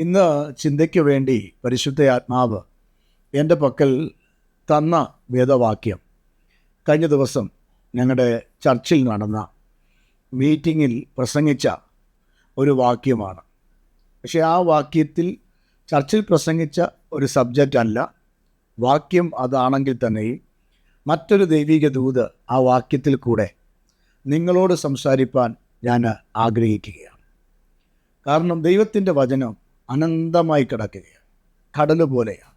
ഇന്ന് ചിന്തയ്ക്ക് വേണ്ടി പരിശുദ്ധ ആത്മാവ് എന്റെ പക്കൽ തന്ന വേദവാക്യം. കഴിഞ്ഞ ദിവസം ഞങ്ങളുടെ ചർച്ചിൽ നടന്ന മീറ്റിങ്ങിൽ പ്രസംഗിച്ച ഒരു വാക്യമാണ്. പക്ഷേ ആ വാക്യത്തിൽ ചർച്ചിൽ പ്രസംഗിച്ച ഒരു സബ്ജക്റ്റ് അല്ല. വാക്യം അതാണെങ്കിൽ തന്നെയും മറ്റൊരു ദൈവിക ദൂത് ആ വാക്യത്തിൽ കൂടെ നിങ്ങളോട് സംസാരിപ്പാൻ ഞാൻ ആഗ്രഹിക്കുകയാണ്. കാരണം ദൈവത്തിന്റെ വചനം അനന്തമായി കിടക്കുകയാണ്. കടൽ പോലെയാണ്.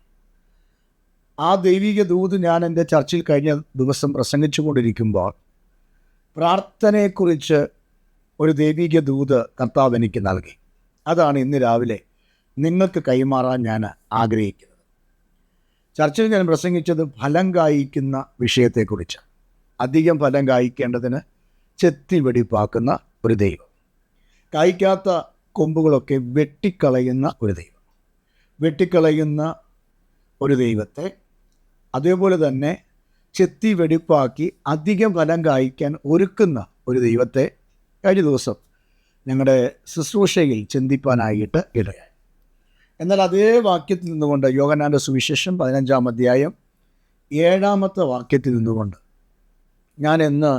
ആ ദൈവിക ദൂത് ഞാൻ എന്റെ ചർച്ചിൽ കഴിഞ്ഞ ദിവസം പ്രസംഗിച്ചു കൊണ്ടിരിക്കുമ്പോൾ പ്രാർത്ഥനയെക്കുറിച്ച് ഒരു ദൈവിക ദൂത് കർത്താവ് എനിക്ക് നൽകി. അതാണ് ഇന്ന് രാവിലെ നിങ്ങൾക്ക് കൈമാറാൻ ഞാൻ ആഗ്രഹിക്കുന്നത്. ചർച്ചിൽ ഞാൻ പ്രസംഗിച്ചത് ഫലം കായ്ക്കുന്ന വിഷയത്തെക്കുറിച്ച്. അധികം ഫലം കായ്ക്കേണ്ടതിന് ചെത്തി വെടിപ്പാക്കുന്ന ഒരു ദൈവം. കായ്ക്കാത്ത കൊമ്പുകളൊക്കെ വെട്ടിക്കളയുന്ന ഒരു ദൈവം. വെട്ടിക്കളയുന്ന ഒരു ദൈവത്തെ അതേപോലെ തന്നെ ചെത്തി വെടിപ്പാക്കി അധികം ഫലം കായ്ക്കാൻ ഒരുക്കുന്ന ഒരു ദൈവത്തെ കഴിഞ്ഞ ദിവസം ഞങ്ങളുടെ ശുശ്രൂഷയിൽ ചിന്തിപ്പാനായിട്ട് ഇടയായി. എന്നാൽ അതേ വാക്യത്തിൽ നിന്നുകൊണ്ട് യോഗനാന്റെ സുവിശേഷം പതിനഞ്ചാം അധ്യായം ഏഴാമത്തെ വാക്യത്തിൽ നിന്നുകൊണ്ട് ഞാൻ ഇന്ന്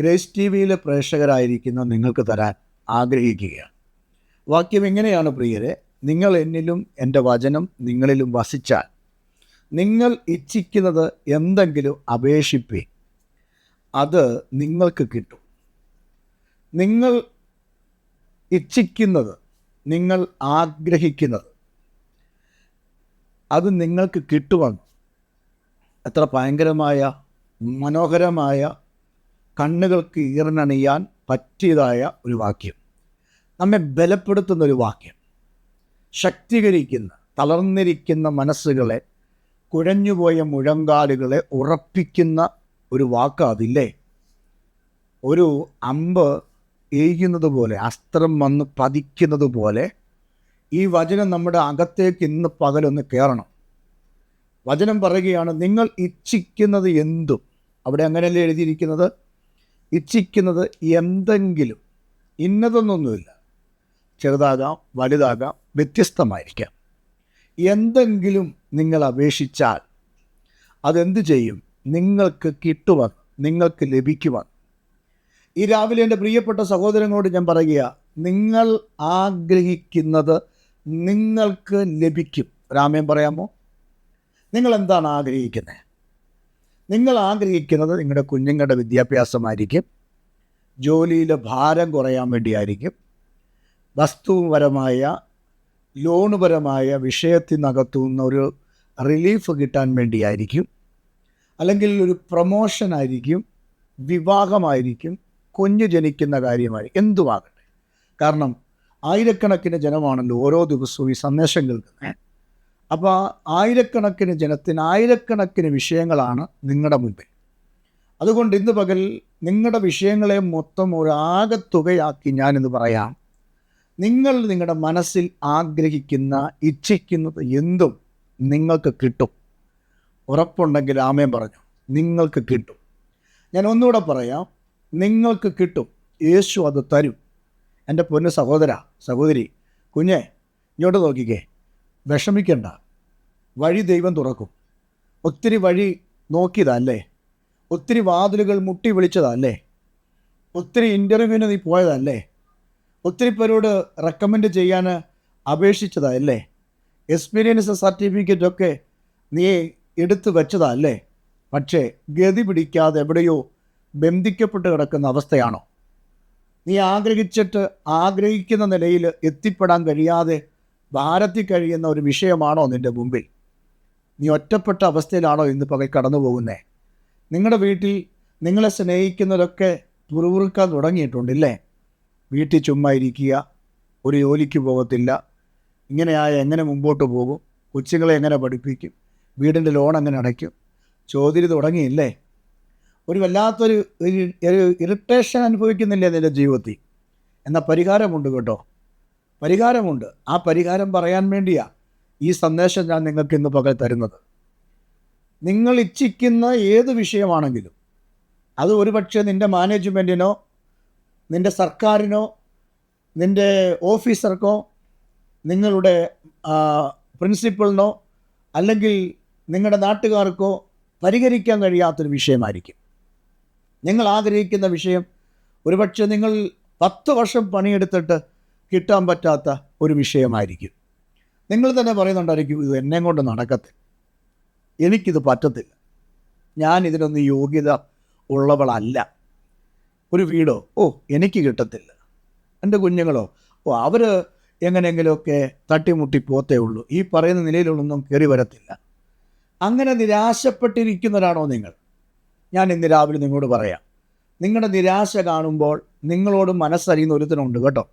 ഗ്രേസ് ടി വിയിലെ പ്രേക്ഷകരായിരിക്കുന്ന നിങ്ങൾക്ക് തരാൻ ആഗ്രഹിക്കുകയാണ്. വാക്യം എങ്ങനെയാണ് പ്രിയരെ? നിങ്ങൾ എന്നിലും എന്റെ വചനം നിങ്ങളിലും വസിച്ചാൽ നിങ്ങൾ ഇച്ഛിക്കുന്നത് എന്തെങ്കിലും അപേക്ഷിപ്പേ. അത് നിങ്ങൾക്ക് കിട്ടും. നിങ്ങൾ ഇച്ഛിക്കുന്നത് നിങ്ങൾ ആഗ്രഹിക്കുന്നത് അത് നിങ്ങൾക്ക് കിട്ടുമെന്ന് എത്ര ഭയങ്കരമായ മനോഹരമായ കണ്ണുകൾക്ക് ഈർണണിയാൻ പറ്റിയതായ ഒരു വാക്യം. നമ്മെ ബലപ്പെടുത്തുന്ന ഒരു വാക്യം. ശക്തീകരിക്കുന്ന തളർന്നിരിക്കുന്ന മനസ്സുകളെ കുഴഞ്ഞുപോയ മുഴങ്കാലുകളെ ഉറപ്പിക്കുന്ന ഒരു വാക്ക് അതില്ലേ? ഒരു അമ്പ് എയ്യുന്നത് പോലെ അസ്ത്രം വന്ന് പതിക്കുന്നത് പോലെ ഈ വചനം നമ്മുടെ അകത്തേക്ക് ഇന്ന് പകലൊന്ന് കയറണം. വചനം പറയുകയാണ് നിങ്ങൾ ഇച്ഛിക്കുന്നത് എന്തും അവിടെ അങ്ങനെയല്ലേ എഴുതിയിരിക്കുന്നത്? ഇച്ഛിക്കുന്നത് എന്തെങ്കിലും ഇന്നതൊന്നൊന്നുമില്ല. ചെറുതാകാം വലുതാകാം വ്യത്യസ്തമായിരിക്കാം. എന്തെങ്കിലും നിങ്ങൾ അപേക്ഷിച്ചാൽ അതെന്ത് ചെയ്യും? നിങ്ങൾക്ക് കിട്ടുവാൻ നിങ്ങൾക്ക് ലഭിക്കുവാൻ. ഈ രാവിലെ എന്റെ പ്രിയപ്പെട്ട സഹോദരങ്ങളോട് ഞാൻ പറയുക നിങ്ങൾ ആഗ്രഹിക്കുന്നത് നിങ്ങൾക്ക് ലഭിക്കും. രാമയം പറയാമോ? നിങ്ങൾ എന്താണ് ആഗ്രഹിക്കുന്നത് നിങ്ങൾ ആഗ്രഹിക്കുന്നത് നിങ്ങളുടെ കുഞ്ഞുങ്ങളുടെ വിദ്യാഭ്യാസമായിരിക്കും. ജോലിയിലെ ഭാരം കുറയാൻ വേണ്ടിയായിരിക്കും. വസ്തുപരമായ ലോണുപരമായ വിഷയത്തിനകത്തു നിന്നൊരു റിലീഫ് കിട്ടാൻ വേണ്ടിയായിരിക്കും. അല്ലെങ്കിൽ ഒരു പ്രൊമോഷനായിരിക്കും വിവാഹമായിരിക്കും കുഞ്ഞു ജനിക്കുന്ന കാര്യമായിരിക്കും എന്തുമാകട്ടെ. കാരണം ആയിരക്കണക്കിന് ജനമാണല്ലോ ഓരോ ദിവസവും ഈ സന്ദേശം കേൾക്കുന്നത്. അപ്പോൾ ആയിരക്കണക്കിന് ജനത്തിന് ആയിരക്കണക്കിന് വിഷയങ്ങളാണ് നിങ്ങളുടെ മുമ്പിൽ അതുകൊണ്ട് ഇന്ന് പകൽ നിങ്ങളുടെ വിഷയങ്ങളെ മൊത്തം ഒരു ആകത്തുകയാക്കി ഞാനിന്ന് പറയാം. നിങ്ങൾ നിങ്ങളുടെ മനസ്സിൽ ആഗ്രഹിക്കുന്ന ഇച്ഛിക്കുന്നത് എന്തും നിങ്ങൾക്ക് കിട്ടും. ഉറപ്പുണ്ടെങ്കിൽ ആമയം പറഞ്ഞു നിങ്ങൾക്ക് കിട്ടും. ഞാൻ ഒന്നുകൂടെ പറയാം നിങ്ങൾക്ക് കിട്ടും യേശു അത് തരും. എന്റെ പൊന്ന് സഹോദര സഹോദരി കുഞ്ഞെ ഇങ്ങോട്ട് നോക്കിക്കേ. വിഷമിക്കണ്ട വഴി ദൈവം തുറക്കും. ഒത്തിരി വഴി നോക്കിയതല്ലേ? ഒത്തിരി വാതിലുകൾ മുട്ടി വിളിച്ചതല്ലേ? ഒത്തിരി ഇന്റർവ്യൂവിന് നീ പോയതല്ലേ? ഒത്തിരി പേരോട് റെക്കമെൻഡ് ചെയ്യാൻ അപേക്ഷിച്ചതാ അല്ലേ എക്സ്പീരിയൻസ് സർട്ടിഫിക്കറ്റ് ഒക്കെ നീ എടുത്തു വെച്ചതാ അല്ലേ പക്ഷേ ഗതി പിടിക്കാതെ എവിടെയോ ബന്ധിക്കപ്പെട്ട് കിടക്കുന്ന അവസ്ഥയാണോ? നീ ആഗ്രഹിച്ചിട്ട് ആഗ്രഹിക്കുന്ന നിലയിൽ എത്തിപ്പെടാൻ കഴിയാതെ ഭാരത്തിൽ കഴിയുന്ന ഒരു വിഷയമാണോ നിന്റെ മുമ്പിൽ? നീ ഒറ്റപ്പെട്ട അവസ്ഥയിലാണോ ഇന്ന് പകൽ കടന്നു പോകുന്നത് നിങ്ങളുടെ വീട്ടിൽ നിങ്ങളെ സ്നേഹിക്കുന്നവരൊക്കെ തുറവുറുക്കാൻ തുടങ്ങിയിട്ടുണ്ടല്ലേ? വീട്ടിൽ ചുമ്മാ ഇരിക്കുക ഒരു ജോലിക്ക് പോകത്തില്ല ഇങ്ങനെയായ എങ്ങനെ മുമ്പോട്ട് പോകും കൊച്ചുങ്ങളെ എങ്ങനെ പഠിപ്പിക്കും വീടിന്റെ ലോൺ എങ്ങനെ അടയ്ക്കും ചോദ്യം തുടങ്ങിയില്ലേ? ഒരു വല്ലാത്തൊരു ഒരു ഇറിറ്റേഷൻ അനുഭവിക്കുന്നില്ലേ നിന്റെ ജീവിതത്തിൽ? എന്നാൽ പരിഹാരമുണ്ട് കേട്ടോ. പരിഹാരമുണ്ട്. ആ പരിഹാരം പറയാൻ വേണ്ടിയാ ഈ സന്ദേശം ഞാൻ നിങ്ങൾക്ക് ഇന്ന് പകൽ തരുന്നത്. നിങ്ങൾ ഇച്ഛിക്കുന്ന ഏത് വിഷയമാണെങ്കിലും അത് ഒരുപക്ഷെ നിന്റെ മാനേജ്മെന്റിനോ നിന്റെ സർക്കാരിനോ നിന്റെ ഓഫീസർക്കോ നിങ്ങളുടെ പ്രിൻസിപ്പളിനോ അല്ലെങ്കിൽ നിങ്ങളുടെ നാട്ടുകാർക്കോ പരിഹരിക്കാൻ കഴിയാത്തൊരു വിഷയമായിരിക്കും. നിങ്ങൾ ആഗ്രഹിക്കുന്ന വിഷയം ഒരുപക്ഷെ നിങ്ങൾ പത്ത് വർഷം പണിയെടുത്തിട്ട് കിട്ടാൻ പറ്റാത്ത ഒരു വിഷയമായിരിക്കും. നിങ്ങൾ തന്നെ പറയുന്നുണ്ടായിരിക്കും ഇത് എന്നെ കൊണ്ട് നടക്കത്തില്ല. എനിക്കിത് പറ്റത്തില്ല. ഞാൻ ഇതിനൊന്നും യോഗ്യത ഉള്ളവളല്ല. ഒരു വീടോ? ഓ എനിക്ക് കിട്ടത്തില്ല. എന്റെ കുഞ്ഞുങ്ങളോ? ഓ അവർ എങ്ങനെയെങ്കിലുമൊക്കെ തട്ടിമുട്ടി പോത്തേ ഉള്ളൂ. ഈ പറയുന്ന നിലയിലുള്ളൊന്നും കയറി വരത്തില്ല. അങ്ങനെ നിരാശപ്പെട്ടിരിക്കുന്നവരാണോ നിങ്ങൾ? ഞാൻ ഇന്ന് രാവിലെ നിങ്ങളോട് പറയാം. നിങ്ങളുടെ നിരാശ കാണുമ്പോൾ നിങ്ങളോട് മനസ്സറിയുന്ന ഒരുത്തനുണ്ട് കേട്ടോ.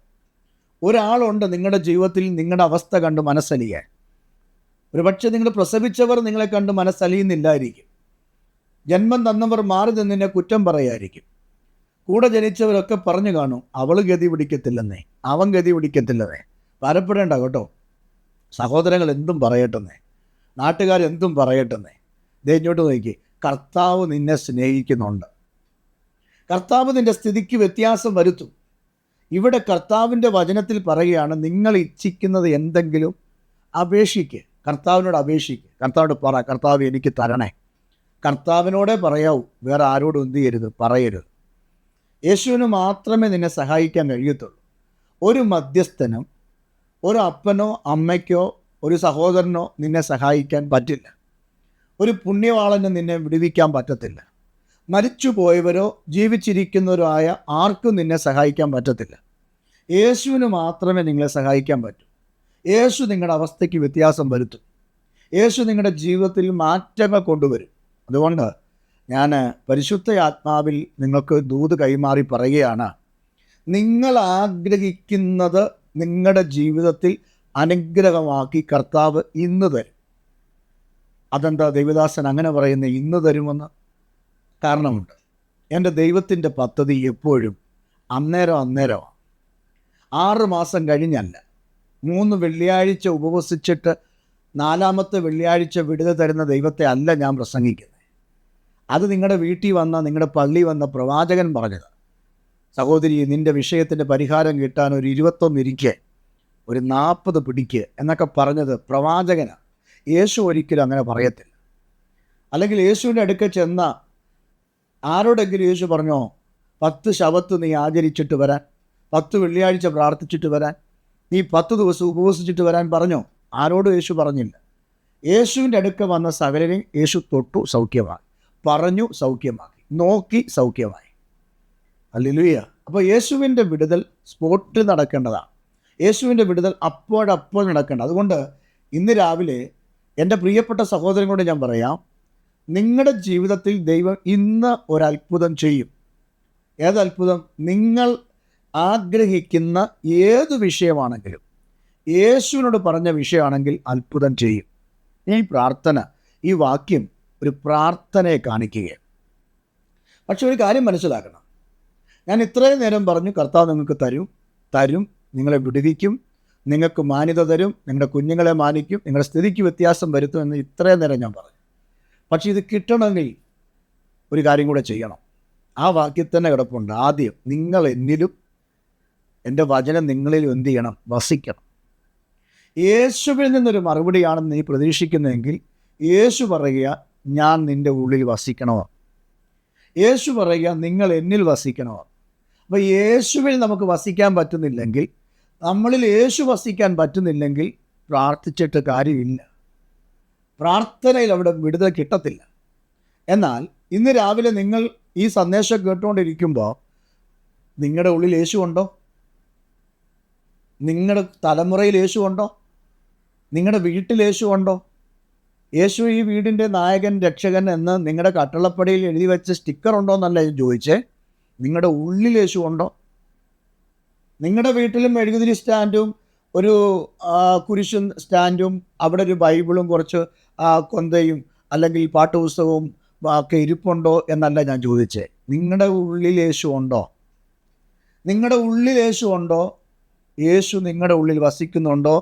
ഒരാളുണ്ട് നിങ്ങളുടെ ജീവിതത്തിൽ നിങ്ങളുടെ അവസ്ഥ കണ്ട് മനസ്സലിയാൻ. ഒരുപക്ഷെ നിങ്ങൾ പ്രസവിച്ചവർ നിങ്ങളെ കണ്ട് മനസ്സലിയുന്നില്ലായിരിക്കും. ജന്മം തന്നവർ മാറി നിന്നെ കുറ്റം പറയായിരിക്കും. കൂടെ ജനിച്ചവരൊക്കെ പറഞ്ഞു കാണും അവൾ ഗതി പിടിക്കത്തില്ലെന്നേ അവൻ ഗതി പിടിക്കത്തില്ലെന്നേ. വരപ്പെടേണ്ട കേട്ടോ. സഹോദരങ്ങൾ എന്തും പറയട്ടെന്നേ നാട്ടുകാരെന്തും പറയട്ടെന്നേ. ദേ ഇങ്ങോട്ട് നോക്കി കർത്താവ് നിന്നെ സ്നേഹിക്കുന്നുണ്ട്. കർത്താവ് നിന്റെ സ്ഥിതിക്ക് വ്യത്യാസം വരുത്തും. ഇവിടെ കർത്താവിന്റെ വചനത്തിൽ പറയുകയാണ് നിങ്ങൾ ഇച്ഛിക്കുന്നത് എന്തെങ്കിലും അപേക്ഷിക്ക്. കർത്താവിനോട് അപേക്ഷിക്ക്. കർത്താവിനോട് പറ കർത്താവ് എനിക്ക് തരണേ. കർത്താവിനോടെ പറയാവൂ. വേറെ ആരോടും എന്ത് ചെയ്യരുത്? പറയരുത്. യേശുവിന് മാത്രമേ നിന്നെ സഹായിക്കാൻ കഴിയത്തുള്ളൂ. ഒരു മധ്യസ്ഥനും ഒരു അപ്പനോ അമ്മയ്ക്കോ ഒരു സഹോദരനോ നിന്നെ സഹായിക്കാൻ പറ്റില്ല. ഒരു പുണ്യവാളന് നിന്നെ വിടുവിക്കാൻ പറ്റത്തില്ല. മരിച്ചു പോയവരോ ജീവിച്ചിരിക്കുന്നവരോ ആയ ആർക്കും നിന്നെ സഹായിക്കാൻ പറ്റത്തില്ല. യേശുവിന് മാത്രമേ നിങ്ങളെ സഹായിക്കാൻ പറ്റൂ. യേശു നിങ്ങളുടെ അവസ്ഥയ്ക്ക് വ്യത്യാസം വരുത്തും. യേശു നിങ്ങളുടെ ജീവിതത്തിൽ മാറ്റങ്ങൾ കൊണ്ടുവരും. അതുകൊണ്ട് ഞാൻ പരിശുദ്ധ ആത്മാവിൽ നിങ്ങൾക്ക് ദൂത് കൈമാറി പറയുകയാണ് നിങ്ങൾ ആഗ്രഹിക്കുന്നത് നിങ്ങളുടെ ജീവിതത്തിൽ അനുഗ്രഹമാക്കി കർത്താവ് ഇന്ന് തരും. അതെന്താ ദൈവദാസൻ അങ്ങനെ പറയുന്നത്? ഇന്ന് തരുമെന്ന് കാരണമുണ്ട്. എന്റെ ദൈവത്തിന്റെ പദ്ധതി എപ്പോഴും അന്നേരം അന്നേരമാണ്. ആറ് മാസം കഴിഞ്ഞല്ല. മൂന്ന് വെള്ളിയാഴ്ച ഉപവസിച്ചിട്ട് നാലാമത്തെ വെള്ളിയാഴ്ച വിടുത തരുന്ന ദൈവത്തെ അല്ല ഞാൻ പ്രസംഗിക്കുന്നത്. അത് നിങ്ങളുടെ വീട്ടിൽ വന്ന നിങ്ങളുടെ പള്ളി വന്ന പ്രവാചകൻ പറഞ്ഞത്. സഹോദരി നിന്റെ വിഷയത്തിന്റെ പരിഹാരം കിട്ടാൻ ഒരു ഇരുപത്തൊന്ന് ഇരിക്കെ ഒരു നാൽപ്പത് പിടിക്ക് എന്നൊക്കെ പറഞ്ഞത് പ്രവാചകനാണ് യേശു ഒരിക്കലും അങ്ങനെ പറയത്തില്ല. അല്ലെങ്കിൽ യേശുവിന്റെ അടുക്ക ചെന്ന ആരോടെങ്കിലും യേശു പറഞ്ഞോ പത്ത് ശവത്ത് നീ ആചരിച്ചിട്ട് വരാൻ പത്ത് വെള്ളിയാഴ്ച പ്രാർത്ഥിച്ചിട്ട് വരാൻ നീ പത്ത് ദിവസം ഉപവസിച്ചിട്ട് വരാൻ പറഞ്ഞോ? ആരോടും യേശു പറഞ്ഞില്ല. യേശുവിന്റെ അടുക്ക വന്ന സകലരെയും യേശു തൊട്ടു സൗഖ്യമാക്കി പറഞ്ഞു സൗഖ്യമാക്കി നോക്കി സൗഖ്യമായി. അല്ലുയ അപ്പോൾ യേശുവിന്റെ വിടുതൽ സ്പോട്ടിൽ നടക്കേണ്ടതാണ്. യേശുവിന്റെ വിടുതൽ അപ്പോഴപ്പോൾ നടക്കേണ്ടത് അതുകൊണ്ട് ഇന്ന് രാവിലെ എന്റെ പ്രിയപ്പെട്ട സഹോദരങ്ങളോട് ഞാൻ പറയാം നിങ്ങളുടെ ജീവിതത്തിൽ ദൈവം ഇന്ന് ഒരത്ഭുതം ചെയ്യും. ഏതത്ഭുതം? നിങ്ങൾ ആഗ്രഹിക്കുന്ന ഏത് വിഷയമാണെങ്കിലും യേശുവിനോട് പറഞ്ഞ വിഷയമാണെങ്കിൽ അത്ഭുതം ചെയ്യും. ഈ പ്രാർത്ഥന ഈ വാക്യം ഒരു പ്രാർത്ഥനയെ കാണിക്കുകയാണ്. പക്ഷെ ഒരു കാര്യം മനസ്സിലാക്കണം. ഞാൻ ഇത്രയും നേരം പറഞ്ഞു കർത്താവ് നിങ്ങൾക്ക് തരും തരും നിങ്ങളെ വിടുവിക്കും നിങ്ങൾക്ക് മാന്യത തരും നിങ്ങളുടെ കുഞ്ഞുങ്ങളെ മാനിക്കും നിങ്ങളുടെ സ്ഥിതിക്ക് വ്യത്യാസം വരുത്തും എന്ന് ഇത്രയും നേരം ഞാൻ പറഞ്ഞു. പക്ഷെ ഇത് കിട്ടണമെങ്കിൽ ഒരു കാര്യം കൂടെ ചെയ്യണം. ആ വാക്യത്തിൽ തന്നെ കിടപ്പുണ്ട് ആദ്യം നിങ്ങൾ എന്നിലും എന്റെ വചനം നിങ്ങളിൽ എന്ത് ചെയ്യണം? വസിക്കണം. യേശുവിൽ നിന്നൊരു മറുപടിയാണെന്ന് നീ പ്രതീക്ഷിക്കുന്നതെങ്കിൽ യേശു പറയുക ഞാൻ നിന്റെ ഉള്ളിൽ വസിക്കണോ? യേശു പറയുക നിങ്ങൾ എന്നിൽ വസിക്കണോ? അപ്പോൾ യേശുവിൽ നമുക്ക് വസിക്കാൻ പറ്റുന്നില്ലെങ്കിൽ നമ്മളിൽ യേശു വസിക്കാൻ പറ്റുന്നില്ലെങ്കിൽ പ്രാർത്ഥിച്ചിട്ട് കാര്യമില്ല. പ്രാർത്ഥനയിൽ അവിടെ വിടുതൽ കിട്ടത്തില്ല. എന്നാൽ ഇന്ന് രാവിലെ നിങ്ങൾ ഈ സന്ദേശം കേട്ടുകൊണ്ടിരിക്കുമ്പോൾ നിങ്ങളുടെ ഉള്ളിൽ യേശു ഉണ്ടോ? നിങ്ങളുടെ തലമുറയിൽ യേശു ഉണ്ടോ? നിങ്ങളുടെ വീട്ടിൽ യേശു ഉണ്ടോ? യേശു ഈ വീടിന്റെ നായകൻ രക്ഷകൻ എന്ന് നിങ്ങളുടെ കട്ടളപ്പടിയിൽ എഴുതി വെച്ച സ്റ്റിക്കർ ഉണ്ടോ എന്നല്ല ഞാൻ ചോദിച്ചേ. നിങ്ങളുടെ ഉള്ളിൽ യേശു ഉണ്ടോ? നിങ്ങളുടെ വീട്ടിലും എഴുകുതിരി സ്റ്റാൻഡും ഒരു കുരിശും സ്റ്റാൻഡും അവിടെ ഒരു ബൈബിളും കുറച്ച് കൊന്തയും അല്ലെങ്കിൽ പാട്ടുപുസ്തകവും ഒക്കെ ഇരിപ്പുണ്ടോ എന്നല്ല ഞാൻ ചോദിച്ചേ. നിങ്ങളുടെ ഉള്ളിൽ യേശു ഉണ്ടോ? നിങ്ങളുടെ ഉള്ളിൽ യേശു ഉണ്ടോ? യേശു നിങ്ങളുടെ ഉള്ളിൽ വസിക്കുന്നുണ്ടോ?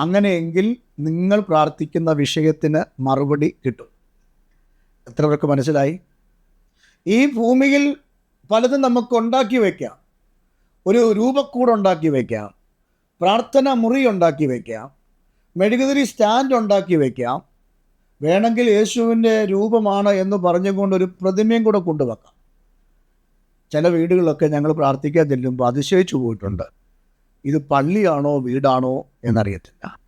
അങ്ങനെയെങ്കിൽ നിങ്ങൾ പ്രാർത്ഥിക്കുന്ന വിഷയത്തിന് മറുപടി കിട്ടും. എത്ര പേർക്ക് മനസ്സിലായി? ഈ ഭൂമിയിൽ പലതും നമുക്ക് ഉണ്ടാക്കി വയ്ക്കാം ഒരു രൂപക്കൂട് ഉണ്ടാക്കി വയ്ക്കാം പ്രാർത്ഥന മുറി ഉണ്ടാക്കി വയ്ക്കാം മെഴുകുതിരി സ്റ്റാൻഡ് ഉണ്ടാക്കി വയ്ക്കാം വേണമെങ്കിൽ യേശുവിന്റെ രൂപമാണ് എന്ന് പറഞ്ഞുകൊണ്ട് ഒരു പ്രതിമയും കൂടെ കൊണ്ടുവെക്കാം. ചില വീടുകളൊക്കെ ഞങ്ങൾ പ്രാർത്ഥിക്കാൻ ചെല്ലുമ്പോൾ അതിശയിച്ചു പോയിട്ടുണ്ട്. ഇത് പള്ളിയാണോ വീടാണോ എന്നറിയത്തില്ല.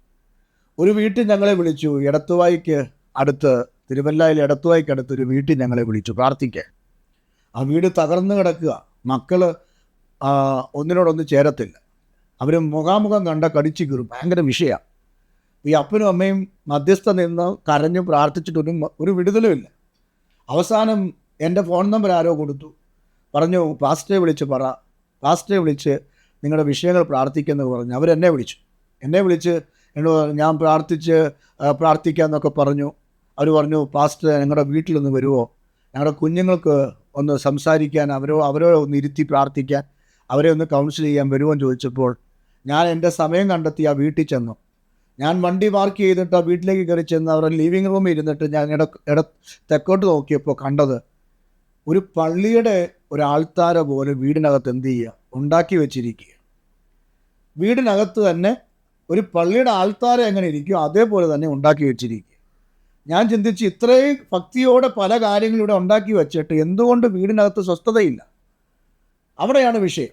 ഒരു വീട്ടിൽ ഞങ്ങളെ വിളിച്ചു എടത്തുവായിക്ക് അടുത്ത് തിരുവല്ലയിൽ ഇടത്തുവായിക്ക് അടുത്ത് ഒരു വീട്ടിൽ ഞങ്ങളെ വിളിച്ചു പ്രാർത്ഥിക്കാൻ. ആ വീട് തകർന്നു കിടക്കുക. മക്കൾ ഒന്നിനോടൊന്ന് ചേരത്തില്ല. അവർ മുഖാമുഖം കണ്ട കടിച്ചു കീറും. ഭയങ്കര വിഷയമാണ് ഈ അപ്പനും അമ്മയും മധ്യസ്ഥ നിന്ന് കരഞ്ഞ് പ്രാർത്ഥിച്ചിട്ടൊരു ഒരു വിടുതലുമില്ല അവസാനം എന്റെ ഫോൺ നമ്പർ ആരോ കൊടുത്തു. പറഞ്ഞു പാസ്റ്ററെ വിളിച്ച് പറ. പാസ്റ്ററെ വിളിച്ച് നിങ്ങളുടെ വിഷയങ്ങൾ പ്രാർത്ഥിക്കുന്നത് പറഞ്ഞു. അവരെന്നെ വിളിച്ചു. എന്നെ വിളിച്ച് എന്നോട് ഞാൻ പ്രാർത്ഥിച്ച് പ്രാർത്ഥിക്കാമെന്നൊക്കെ പറഞ്ഞു. അവർ പറഞ്ഞു പാസ്റ്റർ ഞങ്ങളുടെ വീട്ടിലൊന്ന് വരുമോ ഞങ്ങളുടെ കുഞ്ഞുങ്ങൾക്ക് ഒന്ന് സംസാരിക്കാൻ അവരോ അവരോ ഒന്ന് ഇരുത്തി പ്രാർത്ഥിക്കാൻ അവരെ ഒന്ന് കൗൺസിൽ ചെയ്യാൻ വരുമോ എന്ന് ചോദിച്ചപ്പോൾ ഞാൻ എന്റെ സമയം കണ്ടെത്തി ആ വീട്ടിൽ ചെന്നു. ഞാൻ വണ്ടി പാർക്ക് ചെയ്തിട്ട് ആ വീട്ടിലേക്ക് കയറി ചെന്ന് അവരുടെ ലിവിങ് റൂമിൽ ഇരുന്നിട്ട് ഞാൻ ഇട ഇട തെക്കോട്ട് നോക്കിയപ്പോൾ കണ്ടത് ഒരു പള്ളിയുടെ ഒരു ആൾത്താര പോലെ വീടിനകത്ത് എന്ത് ചെയ്യുക? ഉണ്ടാക്കി വെച്ചിരിക്കുക വീടിനകത്ത് തന്നെ ഒരു പള്ളിയുടെ ആൾത്താര എങ്ങനെ ഇരിക്കും അതേപോലെ തന്നെ ഉണ്ടാക്കി വെച്ചിരിക്കുക ഞാൻ ചിന്തിച്ച് ഇത്രയും ഭക്തിയോടെ പല കാര്യങ്ങളും ഇവിടെ ഉണ്ടാക്കി വെച്ചിട്ട് എന്തുകൊണ്ട് വീടിനകത്ത് സ്വസ്ഥതയില്ല? അവിടെയാണ് വിഷയം.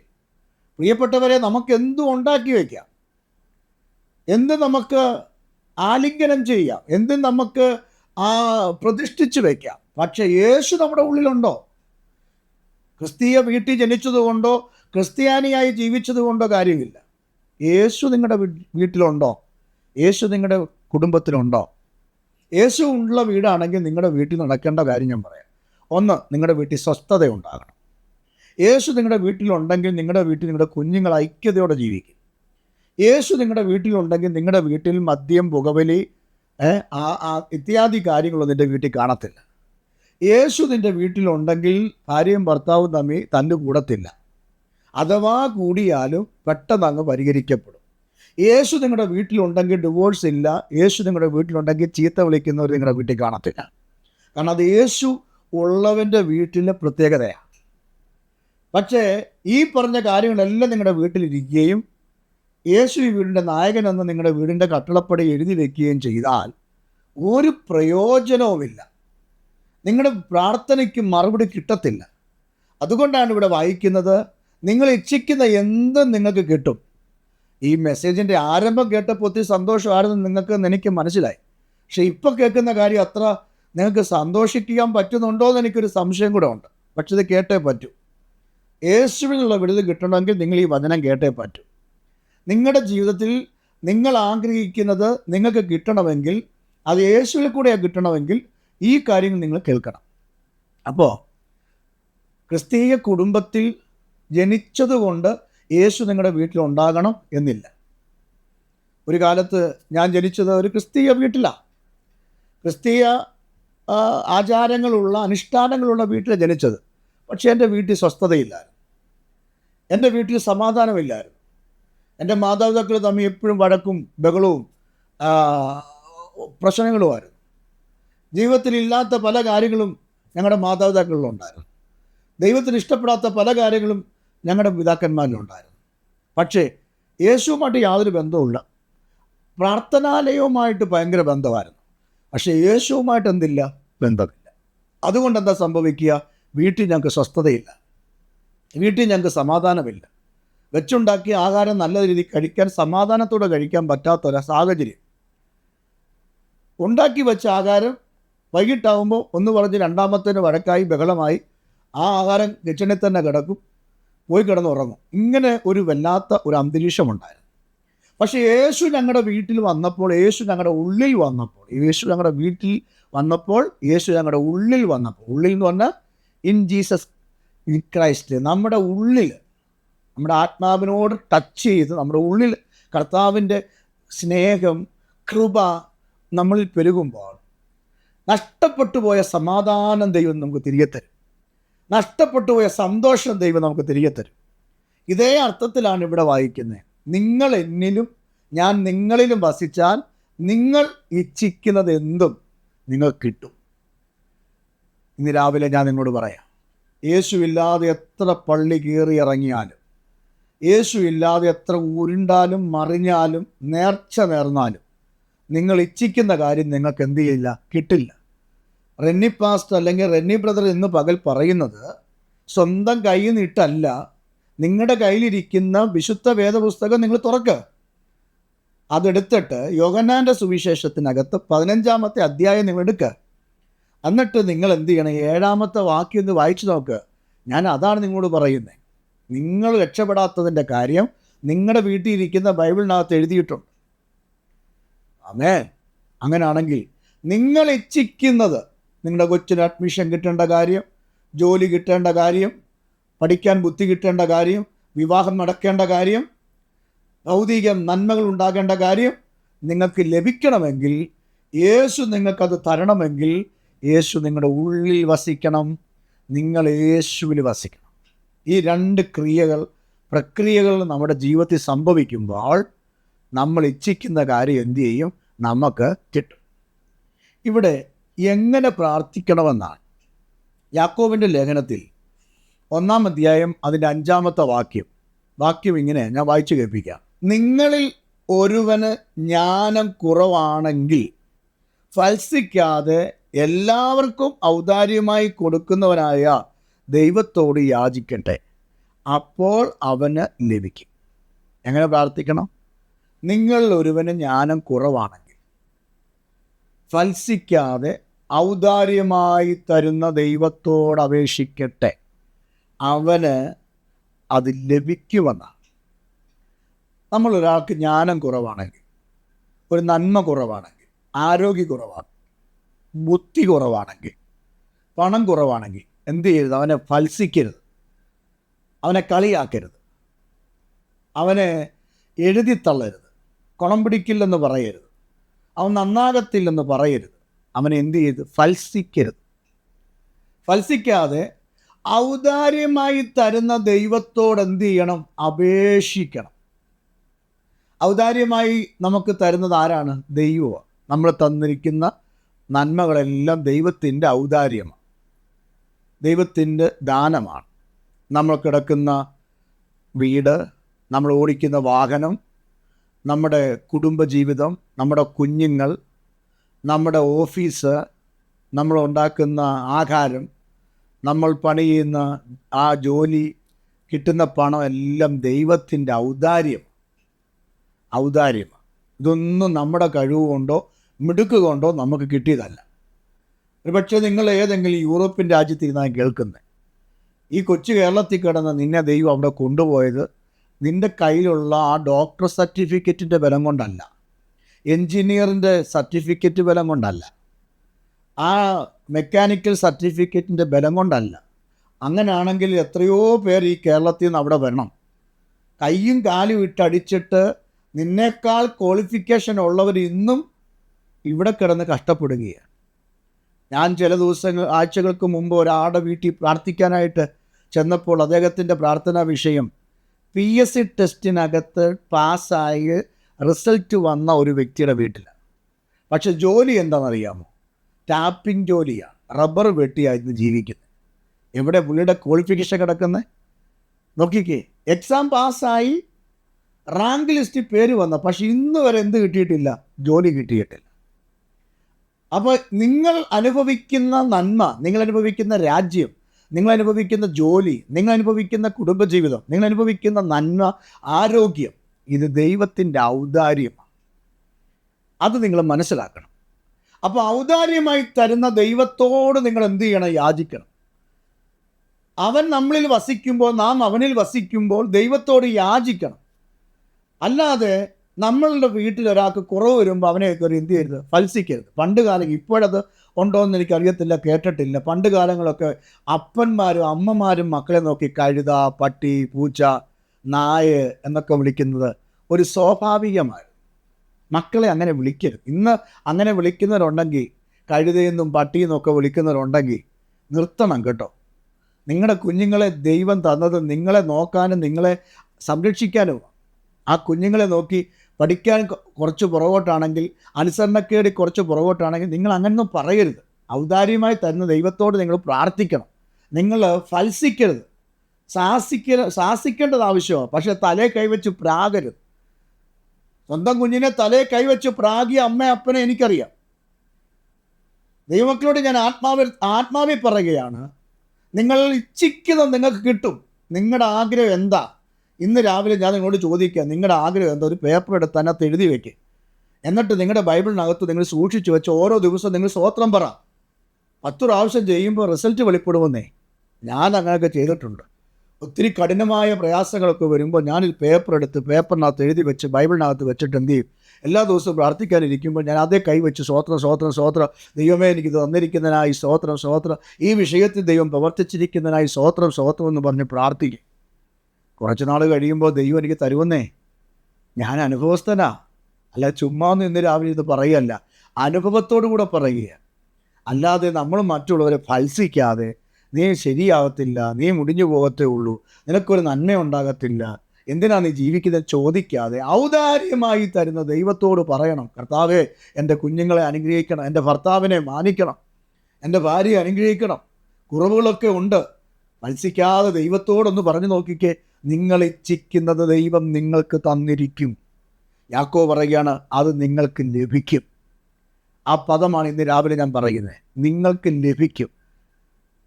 പ്രിയപ്പെട്ടവരെ നമുക്ക് എന്തും ഉണ്ടാക്കി വയ്ക്കാം എന്ത് നമുക്ക് ആലിംഗനം ചെയ്യാം? എന്തും നമുക്ക് ആ പ്രതിഷ്ഠിച്ച് വയ്ക്കാം പക്ഷേ യേശു നമ്മുടെ ഉള്ളിലുണ്ടോ? ക്രിസ്തീയ വീട്ടിൽ ജനിച്ചതുകൊണ്ടോ ക്രിസ്ത്യാനിയായി ജീവിച്ചതുകൊണ്ടോ കാര്യമില്ല. യേശു നിങ്ങളുടെ വീട്ടിലുണ്ടോ? യേശു നിങ്ങളുടെ കുടുംബത്തിലുണ്ടോ? യേശു ഉള്ള വീടാണെങ്കിൽ നിങ്ങളുടെ വീട്ടിൽ നടക്കേണ്ട കാര്യം ഞാൻ പറയാം. ഒന്ന് നിങ്ങളുടെ വീട്ടിൽ സ്വസ്ഥത ഉണ്ടാകണം യേശു നിങ്ങളുടെ വീട്ടിലുണ്ടെങ്കിൽ നിങ്ങളുടെ വീട്ടിൽ നിങ്ങളുടെ കുഞ്ഞുങ്ങൾ ഐക്യതയോടെ ജീവിക്കും. യേശു നിങ്ങളുടെ വീട്ടിലുണ്ടെങ്കിൽ നിങ്ങളുടെ വീട്ടിൽ മദ്യം പുകവലി ഇത്യാദി കാര്യങ്ങളൊന്നും നിന്റെ വീട്ടിൽ കാണത്തില്ല. യേശു നിന്റെ വീട്ടിലുണ്ടെങ്കിൽ ഭാര്യയും ഭർത്താവും തമ്മിൽ തന്നു കൂടത്തില്ല അഥവാ കൂടിയാലും പെട്ടെന്ന് അങ്ങ് പരിഹരിക്കപ്പെടും. യേശു നിങ്ങളുടെ വീട്ടിലുണ്ടെങ്കിൽ ഡിവോഴ്സ് ഇല്ല. യേശു നിങ്ങളുടെ വീട്ടിലുണ്ടെങ്കിൽ ചീത്ത വിളിക്കുന്നവർ നിങ്ങളുടെ വീട്ടിൽ കാണത്തില്ല. കാരണം അത് യേശു ഉള്ളവന്റെ വീട്ടിലെ പ്രത്യേകതയാണ്. പക്ഷേ ഈ പറഞ്ഞ കാര്യങ്ങളെല്ലാം നിങ്ങളുടെ വീട്ടിലിരിക്കുകയും യേശു ഈ വീടിന്റെ നായകനെന്ന് നിങ്ങളുടെ വീടിന്റെ കട്ടളപ്പടി എഴുതി വയ്ക്കുകയും ചെയ്താൽ ഒരു പ്രയോജനവുമില്ല. നിങ്ങളുടെ പ്രാർത്ഥനയ്ക്ക് മറുപടി കിട്ടത്തില്ല. അതുകൊണ്ടാണ് ഇവിടെ വായിക്കുന്നത് നിങ്ങൾ ഇച്ഛിക്കുന്ന എന്തും നിങ്ങൾക്ക് കിട്ടും. ഈ മെസ്സേജിന്റെ ആരംഭം കേട്ടപ്പോൾ ഒത്തിരി സന്തോഷമായിരുന്നു നിങ്ങൾക്ക് എനിക്ക് മനസ്സിലായി. പക്ഷേ ഇപ്പോൾ കേൾക്കുന്ന കാര്യം അത്ര നിങ്ങൾക്ക് സന്തോഷിക്കാൻ പറ്റുന്നുണ്ടോ എന്ന് എനിക്കൊരു സംശയം കൂടെ ഉണ്ട്. പക്ഷെ ഇത് കേട്ടേ പറ്റൂ. യേശുവിനുള്ള വിടുതൽ കിട്ടണമെങ്കിൽ നിങ്ങൾ ഈ വചനം കേട്ടേ പറ്റൂ. നിങ്ങളുടെ ജീവിതത്തിൽ നിങ്ങൾ ആഗ്രഹിക്കുന്നത് നിങ്ങൾക്ക് കിട്ടണമെങ്കിൽ അത് യേശുവിൽ കൂടെ കിട്ടണമെങ്കിൽ ഈ കാര്യങ്ങൾ നിങ്ങൾ കേൾക്കണം. അപ്പോൾ ക്രിസ്തീയ കുടുംബത്തിൽ ജനിച്ചതുകൊണ്ട് യേശു നിങ്ങളുടെ വീട്ടിൽ ഉണ്ടാകണം എന്നില്ല. ഒരു കാലത്ത് ഞാൻ ജനിച്ചത് ഒരു ക്രിസ്തീയ വീട്ടിലാണ് ക്രിസ്തീയ ആചാരങ്ങളുള്ള അനുഷ്ഠാനങ്ങളുള്ള വീട്ടിലാണ് ജനിച്ചത്. പക്ഷേ എന്റെ വീട്ടിൽ സ്വസ്ഥതയില്ലായിരുന്നു. എന്റെ വീട്ടിൽ സമാധാനമില്ലായിരുന്നു. എന്റെ മാതാപിതാക്കൾ തമ്മിൽ എപ്പോഴും വഴക്കും ബഹളവും പ്രശ്നങ്ങളുമായിരുന്നു. ജീവിതത്തിൽ ഇല്ലാത്ത പല കാര്യങ്ങളും ഞങ്ങളുടെ മാതാപിതാക്കളിലുണ്ടായിരുന്നു. ദൈവത്തിന് ഇഷ്ടപ്പെടാത്ത പല കാര്യങ്ങളും ഞങ്ങളുടെ പിതാക്കന്മാരിലുണ്ടായിരുന്നു പക്ഷേ യേശുവുമായിട്ട് യാതൊരു ബന്ധവുമില്ല. പ്രാർത്ഥനാലയവുമായിട്ട് ഭയങ്കര ബന്ധമായിരുന്നു. പക്ഷേ യേശുവുമായിട്ട് എന്തില്ല? ബന്ധമില്ല. അതുകൊണ്ട് എന്താ സംഭവിക്കുക? വീട്ടിൽ ഞങ്ങൾക്ക് സ്വസ്ഥതയില്ല. വീട്ടിൽ ഞങ്ങൾക്ക് സമാധാനമില്ല. വെച്ചുണ്ടാക്കിയ ആഹാരം നല്ല രീതിയിൽ കഴിക്കാൻ സമാധാനത്തോടെ കഴിക്കാൻ പറ്റാത്ത ഒരു സാഹചര്യം. ഉണ്ടാക്കി വെച്ച ആഹാരം വൈകിട്ടാവുമ്പോൾ ഒന്ന് പറഞ്ഞ് രണ്ടാമത്തേന് വഴക്കായി ബഹളമായി ആ ആഹാരം കിച്ചണിൽ തന്നെ കിടക്കും. പോയി കിടന്നുറങ്ങും. ഇങ്ങനെ ഒരു വല്ലാത്ത ഒരു അന്തരീക്ഷമുണ്ടായിരുന്നു. പക്ഷേ യേശു ഞങ്ങളുടെ വീട്ടിൽ വന്നപ്പോൾ യേശു ഞങ്ങളുടെ ഉള്ളിൽ വന്നപ്പോൾ യേശു ഞങ്ങളുടെ വീട്ടിൽ വന്നപ്പോൾ യേശു ഞങ്ങളുടെ ഉള്ളിൽ വന്നപ്പോൾ ഉള്ളിൽ എന്ന് പറഞ്ഞാൽ ഇൻ ജീസസ് ഇൻ ക്രൈസ്റ്റ് നമ്മുടെ ഉള്ളിൽ നമ്മുടെ ആത്മാവിനോട് ടച്ച് ചെയ്ത് നമ്മുടെ ഉള്ളിൽ കർത്താവിന്റെ സ്നേഹം കൃപ നമ്മളിൽ പെരുകുമ്പോൾ നഷ്ടപ്പെട്ടു പോയ സമാധാനം ദൈവം നമുക്ക് തിരികെ തരും. നഷ്ടപ്പെട്ടു പോയ സന്തോഷം ദൈവം നമുക്ക് തിരികെ തരും. ഇതേ അർത്ഥത്തിലാണ് ഇവിടെ വായിക്കുന്നത്. നിങ്ങൾ എന്നിലും ഞാൻ നിങ്ങളിലും വസിച്ചാൽ നിങ്ങൾ ഇച്ഛിക്കുന്നത് എന്തും നിങ്ങൾക്ക് കിട്ടും. ഇന്ന് രാവിലെ ഞാൻ നിങ്ങളോട് പറയാം. യേശുവില്ലാതെ എത്ര പള്ളി കയറി ഇറങ്ങിയാലും യേശു ഇല്ലാതെ എത്ര ഉരുണ്ടാലും മറിഞ്ഞാലും നേർച്ച നേർന്നാലും നിങ്ങൾ ഇച്ഛിക്കുന്ന കാര്യം നിങ്ങൾക്ക് എന്ത് ചെയ്യില്ല? കിട്ടില്ല. റെന്നി പാസ്റ്റ് അല്ലെങ്കിൽ റെന്നി ബ്രദർ എന്ന് പകൽ പറയുന്നത് സ്വന്തം കയ്യിൽ നിന്നിട്ടല്ല. നിങ്ങളുടെ കയ്യിലിരിക്കുന്ന വിശുദ്ധ വേദപുസ്തകം നിങ്ങൾ തുറക്കുക അതെടുത്തിട്ട് യോഗനാന്റെ സുവിശേഷത്തിനകത്ത് പതിനഞ്ചാമത്തെ അധ്യായം നിങ്ങൾ എടുക്കുക എന്നിട്ട് നിങ്ങൾ എന്ത് ചെയ്യണം? ഏഴാമത്തെ വാക്യം ഒന്ന് വായിച്ചു നോക്കുക ഞാൻ അതാണ് നിങ്ങളോട് പറയുന്നത് നിങ്ങൾ രക്ഷപ്പെടാത്തതിന്റെ കാര്യം നിങ്ങളുടെ വീട്ടിൽ ഇരിക്കുന്ന ബൈബിളിനകത്ത് എഴുതിയിട്ടുണ്ട്. അമേ അങ്ങനെയാണെങ്കിൽ നിങ്ങൾ ഇച്ഛിക്കുന്നത് നിങ്ങളുടെ കൊച്ചിന് അഡ്മിഷൻ കിട്ടേണ്ട കാര്യം ജോലി കിട്ടേണ്ട കാര്യം പഠിക്കാൻ ബുദ്ധി കിട്ടേണ്ട കാര്യം വിവാഹം നടക്കേണ്ട കാര്യം ഭൗതിക നന്മകൾ ഉണ്ടാകേണ്ട കാര്യം നിങ്ങൾക്ക് ലഭിക്കണമെങ്കിൽ യേശു നിങ്ങൾക്കത് തരണമെങ്കിൽ യേശു നിങ്ങളുടെ ഉള്ളിൽ വസിക്കണം. നിങ്ങൾ യേശുവിൽ വസിക്കണം. ഈ രണ്ട് ക്രിയകൾ പ്രക്രിയകൾ നമ്മുടെ ജീവിതത്തിൽ സംഭവിക്കുമ്പോൾ നമ്മൾ ഇച്ഛിക്കുന്ന കാര്യം എന്തു ചെയ്യും? നമുക്ക് കിട്ടും. ഇവിടെ എങ്ങനെ പ്രാർത്ഥിക്കണമെന്നാണ്. യാക്കോബിന്റെ ലേഖനത്തിൽ ഒന്നാം അധ്യായം അതിന്റെ അഞ്ചാമത്തെ വാക്യം. വാക്യം ഇങ്ങനെ ഞാൻ വായിച്ചു കേൾപ്പിക്കാം. നിങ്ങളിൽ ഒരുവന് ജ്ഞാനം കുറവാണെങ്കിൽ ഫൽസിക്കാതെ എല്ലാവർക്കും ഔദാര്യമായി കൊടുക്കുന്നവനായ ദൈവത്തോട് യാചിക്കട്ടെ. അപ്പോൾ അവന് ലഭിക്കും. എങ്ങനെ പ്രാർത്ഥിക്കണം? നിങ്ങൾ ഒരുവന് ജ്ഞാനം കുറവാണെങ്കിൽ ഫൽസിക്കാതെ ഔദാര്യമായി തരുന്ന ദൈവത്തോട് അപേക്ഷിക്കട്ടെ. അവന് അത് ലഭിക്കുമെന്നാണ്. നമ്മൾ ഒരാൾക്ക് ജ്ഞാനം കുറവാണെങ്കിൽ ഒരു നന്മ കുറവാണെങ്കിൽ ആരോഗ്യ കുറവാണ് ബുദ്ധി കുറവാണെങ്കിൽ പണം കുറവാണെങ്കിൽ എന്ത് ചെയ്യരുത്? അവനെ ഫത്സിക്കരുത്. അവനെ കളിയാക്കരുത്. അവനെ എഴുതി തള്ളരുത് കുണം പിടിക്കില്ലെന്ന് പറയരുത്. അവൻ നന്നാകത്തില്ലെന്ന് പറയരുത്. അവനെ എന്ത് ചെയ്ത്? ഫൽസിക്കരുത്. ഫൽസിക്കാതെ ഔദാര്യമായി തരുന്ന ദൈവത്തോട് എന്ത് ചെയ്യണം? അപേക്ഷിക്കണം. ഔദാര്യമായി നമുക്ക് തരുന്നത് ആരാണ്? ദൈവമാണ്. നമ്മൾ തന്നിരിക്കുന്ന നന്മകളെല്ലാം ദൈവത്തിന്റെ ഔദാര്യമാണ്. ദൈവത്തിന്റെ ദാനമാണ്. നമ്മൾ കിടക്കുന്ന വീട് നമ്മൾ ഓടിക്കുന്ന വാഹനം നമ്മുടെ കുടുംബജീവിതം നമ്മുടെ കുഞ്ഞുങ്ങൾ നമ്മുടെ ഓഫീസ് നമ്മൾ ഉണ്ടാക്കുന്ന ആഹാരം നമ്മൾ പണി ചെയ്യുന്ന ആ ജോലി കിട്ടുന്ന പണം എല്ലാം ദൈവത്തിന്റെ ഔദാര്യം. ഔദാര്യം. ഇതൊന്നും നമ്മുടെ കഴിവ് കൊണ്ടോ മിടുക്ക് കൊണ്ടോ നമുക്ക് കിട്ടിയതല്ല. ഒരുപക്ഷെ നിങ്ങൾ ഏതെങ്കിലും യൂറോപ്യൻ രാജ്യത്ത് ഇരുന്നാണ് കേൾക്കുന്നത്. ഈ കൊച്ചു കേരളത്തിൽ കിടന്ന് നിന്നെ ദൈവം അവിടെ കൊണ്ടുപോയത് നിന്റെ കയ്യിലുള്ള ആ ഡോക്ടർ സർട്ടിഫിക്കറ്റിന്റെ ബലം കൊണ്ടല്ല. എൻജിനീയറിന്റെ സർട്ടിഫിക്കറ്റ് ബലം കൊണ്ടല്ല. ആ മെക്കാനിക്കൽ സർട്ടിഫിക്കറ്റിന്റെ ബലം കൊണ്ടല്ല. അങ്ങനെയാണെങ്കിൽ എത്രയോ പേർ ഈ കേരളത്തിൽ നിന്ന് അവിടെ വരണം. കൈയും കാലും ഇട്ടടിച്ചിട്ട് നിന്നേക്കാൾ ക്വാളിഫിക്കേഷൻ ഉള്ളവർ ഇന്നും ഇവിടെ കിടന്ന് കഷ്ടപ്പെടുകയാണ്. ഞാൻ ചില ദിവസങ്ങൾ ആഴ്ചകൾക്ക് മുമ്പ് ഒരാളുടെ വീട്ടിൽ പ്രാർത്ഥിക്കാനായിട്ട് ചെന്നപ്പോൾ അദ്ദേഹത്തിന്റെ പ്രാർത്ഥനാ വിഷയം പി എസ് സി ടെസ്റ്റിനകത്ത് പാസ്സായി റിസൾട്ട് വന്ന ഒരു വ്യക്തിയുടെ വീട്ടിലാണ് പക്ഷെ ജോലി എന്താണെന്നറിയാമോ? ടാപ്പിംഗ് ജോലിയാണ് റബ്ബർ വെട്ടിയായിരുന്നു ജീവിക്കുന്നത് എവിടെ പുള്ളിയുടെ ക്വാളിഫിക്കേഷൻ കിടക്കുന്നത് നോക്കിക്കേ എക്സാം പാസ്സായി റാങ്ക് ലിസ്റ്റിൽ പേര് വന്ന. പക്ഷെ ഇന്ന് വരെ എന്ത് കിട്ടിയിട്ടില്ല? ജോലി കിട്ടിയിട്ടില്ല. അപ്പോൾ നിങ്ങൾ അനുഭവിക്കുന്ന നന്മ നിങ്ങൾ അനുഭവിക്കുന്ന രാജ്യം നിങ്ങൾ അനുഭവിക്കുന്ന ജോലി നിങ്ങൾ അനുഭവിക്കുന്ന കുടുംബജീവിതം നിങ്ങൾ അനുഭവിക്കുന്ന നന്മ ആരോഗ്യം ഇത് ദൈവത്തിന്റെ ഔദാര്യമാണ്. അത് നിങ്ങൾ മനസ്സിലാക്കണം. അപ്പോൾ ഔദാര്യമായി തരുന്ന ദൈവത്തോട് നിങ്ങൾ എന്ത് ചെയ്യണം? യാചിക്കണം. അവൻ നമ്മളിൽ വസിക്കുമ്പോൾ നാം അവനിൽ വസിക്കുമ്പോൾ ദൈവത്തോട് യാചിക്കണം. അല്ലാതെ നമ്മളുടെ വീട്ടിൽ ഒരാൾക്ക് കുറവ് വരുമ്പോൾ അവനെ കയറി എന്ത് ചെയ്യരുത്? ഫൽസിക്കരുത്. പണ്ട് കാലം ഇപ്പോഴത് ഉണ്ടോ എന്ന് എനിക്കറിയത്തില്ല കേട്ടിട്ടില്ല. പണ്ട് കാലങ്ങളൊക്കെ അപ്പന്മാരും അമ്മമാരും മക്കളെ നോക്കി കഴുത പട്ടി പൂച്ച നായ എന്നൊക്കെ വിളിക്കുന്നത് ഒരു സ്വാഭാവികമാണ്. മക്കളെ അങ്ങനെ വിളിക്കരുത്. ഇന്ന് അങ്ങനെ വിളിക്കുന്നവരുണ്ടെങ്കിൽ കഴുതയെന്നും പട്ടിയെന്നും ഒക്കെ വിളിക്കുന്നവരുണ്ടെങ്കിൽ നിർത്തണം കേട്ടോ. നിങ്ങളുടെ കുഞ്ഞുങ്ങളെ ദൈവം തന്നത് നിങ്ങളെ നോക്കാനും നിങ്ങളെ സംരക്ഷിക്കാനും ആ കുഞ്ഞുങ്ങളെ നോക്കി പഠിക്കാൻ കുറച്ച് പുറകോട്ടാണെങ്കിൽ അനുസരണക്കേടി കുറച്ച് പുറകോട്ടാണെങ്കിൽ നിങ്ങൾ അങ്ങനൊന്നും പറയരുത്. ഔദാര്യമായി തരുന്ന ദൈവത്തോട് നിങ്ങൾ പ്രാർത്ഥിക്കണം. നിങ്ങൾ ഫൽസിക്കരുത്. സാഹസിക്ക സാഹസിക്കേണ്ടത് ആവശ്യമാണ്. പക്ഷെ തലേ കൈവച്ച് പ്രാകരുത്. സ്വന്തം കുഞ്ഞിനെ തലേ കൈവച്ച് പ്രാഗിയ അമ്മ അപ്പനെ എനിക്കറിയാം. ദൈവമക്കളോട് ഞാൻ ആത്മാവിൽ ആത്മാവിൽ പറയുകയാണ് നിങ്ങൾ ഇച്ഛിക്കുന്നത് നിങ്ങൾക്ക് കിട്ടും. നിങ്ങളുടെ ആഗ്രഹം എന്താ? ഇന്ന് രാവിലെ ഞാൻ നിങ്ങളോട് ചോദിക്കുക നിങ്ങളുടെ ആഗ്രഹം എന്താ? ഒരു പേപ്പർ എടുത്ത് അതിനകത്ത് എഴുതി വയ്ക്കുക എന്നിട്ട് നിങ്ങളുടെ ബൈബിളിനകത്ത് നിങ്ങൾ സൂക്ഷിച്ചു വെച്ച് ഓരോ ദിവസവും നിങ്ങൾ സ്വോത്രം പറ. പത്ത് പ്രാവശ്യം ചെയ്യുമ്പോൾ റിസൾട്ട് വെളിപ്പെടുമെന്നേ. ഞാൻ അങ്ങനെയൊക്കെ ചെയ്തിട്ടുണ്ട്. ഒത്തിരി കഠിനമായ പ്രയാസങ്ങളൊക്കെ വരുമ്പോൾ ഞാനൊരു പേപ്പർ എടുത്ത് പേപ്പറിനകത്ത് എഴുതി വെച്ച് ബൈബിളിനകത്ത് വെച്ചിട്ട് എന്ത് ചെയ്യും? എല്ലാ ദിവസവും പ്രാർത്ഥിക്കാനിരിക്കുമ്പോൾ ഞാൻ അതേ കൈവച്ച് സ്വോത്രം സ്വോത്രം സ്വോത്രം ദൈവമേ എനിക്ക് തന്നിരിക്കുന്നതിനായി സ്വോത്രം സ്വോത്രം ഈ വിഷയത്തിൽ ദൈവം പ്രവർത്തിച്ചിരിക്കുന്നതിനായി സ്വോത്രം സ്വോത്രം എന്ന് പറഞ്ഞ് പ്രാർത്ഥിക്കും. കുറച്ച് നാൾ കഴിയുമ്പോൾ ദൈവം എനിക്ക് തരുമെന്നേ. ഞാൻ അനുഭവസ്ഥനാ. അല്ല ചുമ്മാ ഇന്ന് രാവിലെ ഇത് പറയുകയല്ല. അനുഭവത്തോടു കൂടെ പറയുക അല്ലാതെ നമ്മൾ മറ്റുള്ളവരെ ഫത്സിക്കാതെ നീ ശരിയാകത്തില്ല നീ മുടിഞ്ഞു പോകത്തേ ഉള്ളൂ നിനക്കൊരു നന്മ ഉണ്ടാകത്തില്ല. എന്തിനാ നീ ജീവിക്കുന്നത്? ചോദിക്കാതെ ഔദാര്യമായി തരുന്ന ദൈവത്തോട് പറയണം. കർത്താവെ എന്റെ കുഞ്ഞുങ്ങളെ അനുഗ്രഹിക്കണം എന്റെ ഭർത്താവിനെ മാനിക്കണം എന്റെ ഭാര്യയെ അനുഗ്രഹിക്കണം. കുറവുകളൊക്കെ ഉണ്ട്. മത്സിക്കാതെ ദൈവത്തോടൊന്ന് പറഞ്ഞു നോക്കിക്കേ. നിങ്ങൾ ഇച്ഛിക്കുന്നത് ദൈവം നിങ്ങൾക്ക് തന്നിരിക്കും. യാക്കോ പറയുകയാണ് അത് നിങ്ങൾക്ക് ലഭിക്കും. ആ പദമാണ് ഇന്ന് രാവിലെ ഞാൻ പറയുന്നത്. നിങ്ങൾക്ക് ലഭിക്കും.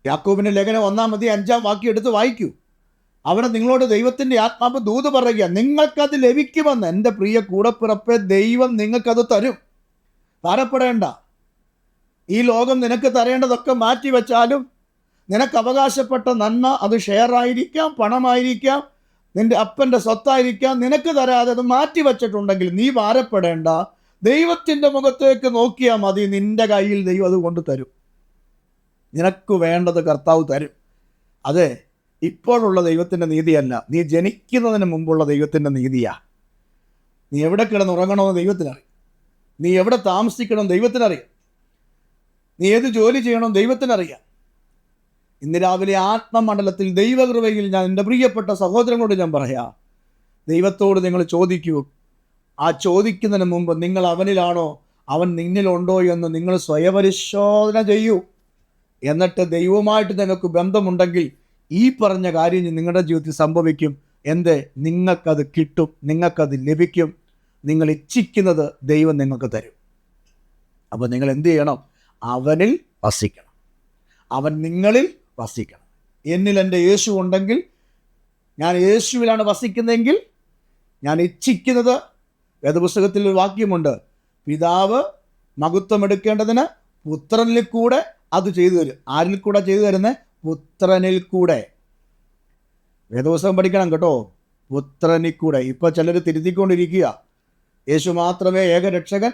യാക്കോബിന്റെ ലേഖനം ഒന്നാം മതി അഞ്ചാം വാക്യം എടുത്ത് വായിക്കൂ. അവിടെ നിങ്ങളോട് ദൈവത്തിന്റെ ആത്മാവ് ദൂത് പറയുക. നിങ്ങൾക്കത് ലഭിക്കുമെന്ന് എന്റെ പ്രിയ കൂടപ്പിറപ്പെ ദൈവം നിങ്ങൾക്കത് തരും. ഭാരപ്പെടേണ്ട. ഈ ലോകം നിനക്ക് തരേണ്ടതൊക്കെ മാറ്റി വെച്ചാലും നിനക്ക് അവകാശപ്പെട്ട നന്മ അത് ഷെയർ ആയിരിക്കാം പണമായിരിക്കാം നിന്റെ അപ്പന്റെ സ്വത്തായിരിക്കാം നിനക്ക് തരാതെ അത് മാറ്റി വച്ചിട്ടുണ്ടെങ്കിൽ നീ ഭാരപ്പെടേണ്ട. ദൈവത്തിന്റെ മുഖത്തേക്ക് നോക്കിയാൽ മതി നിന്റെ കയ്യിൽ ദൈവം അത് കൊണ്ട് തരും നിനക്ക് വേണ്ടത് കർത്താവ് തരും. അത് ഇപ്പോഴുള്ള ദൈവത്തിന്റെ നീതിയല്ല. നീ ജനിക്കുന്നതിന് മുമ്പുള്ള ദൈവത്തിന്റെ നീതിയാ. നീ എവിടെ കിടന്നുറങ്ങണമെന്ന് ദൈവത്തിനറിയാം. നീ എവിടെ താമസിക്കണം ദൈവത്തിനറിയാം. നീ ഏത് ജോലി ചെയ്യണം ദൈവത്തിനറിയാം. ഇന്ന് രാവിലെ ആത്മമണ്ഡലത്തിൽ ദൈവകൃപയിൽ ഞാൻ എന്റെ പ്രിയപ്പെട്ട സഹോദരങ്ങളോട് ഞാൻ പറയാം. ദൈവത്തോട് നിങ്ങൾ ചോദിക്കൂ. ആ ചോദിക്കുന്നതിന് മുമ്പ് നിങ്ങൾ അവനിലാണോ? അവൻ നിന്നിലുണ്ടോ എന്ന് നിങ്ങൾ സ്വയപരിശോധന ചെയ്യൂ. എന്നിട്ട് ദൈവമായിട്ട് നിനക്ക് ബന്ധമുണ്ടെങ്കിൽ ഈ പറഞ്ഞ കാര്യം നിങ്ങളുടെ ജീവിതത്തിൽ സംഭവിക്കും. എന്ത്? നിങ്ങൾക്കത് കിട്ടും. നിങ്ങൾക്കത് ലഭിക്കും. നിങ്ങൾ ഇച്ഛിക്കുന്നത് ദൈവം നിങ്ങൾക്ക് തരും. അപ്പോൾ നിങ്ങൾ എന്ത് ചെയ്യണം? അവനിൽ വസിക്കണം. അവൻ നിങ്ങളിൽ വസിക്കണം. എന്നിൽ എന്റെ യേശു ഉണ്ടെങ്കിൽ ഞാൻ യേശുവിലാണ് വസിക്കുന്നതെങ്കിൽ ഞാൻ ഇച്ഛിക്കുന്നത് വേദപുസ്തകത്തിൽ ഒരു വാക്യമുണ്ട്. പിതാവ് മഹത്വം എടുക്കേണ്ടതിന് പുത്രനിൽ കൂടെ അത് ചെയ്തു തരും. ആരിൽ കൂടെ ചെയ്തു തരുന്നത് പുത്രനിൽ കൂടെ. വേദപുസ്തകം പഠിക്കണം കേട്ടോ. പുത്രനിൽ കൂടെ. ഇപ്പോൾ ചിലർ തിരുത്തിക്കൊണ്ടിരിക്കുക. യേശു മാത്രമേ ഏകരക്ഷകൻ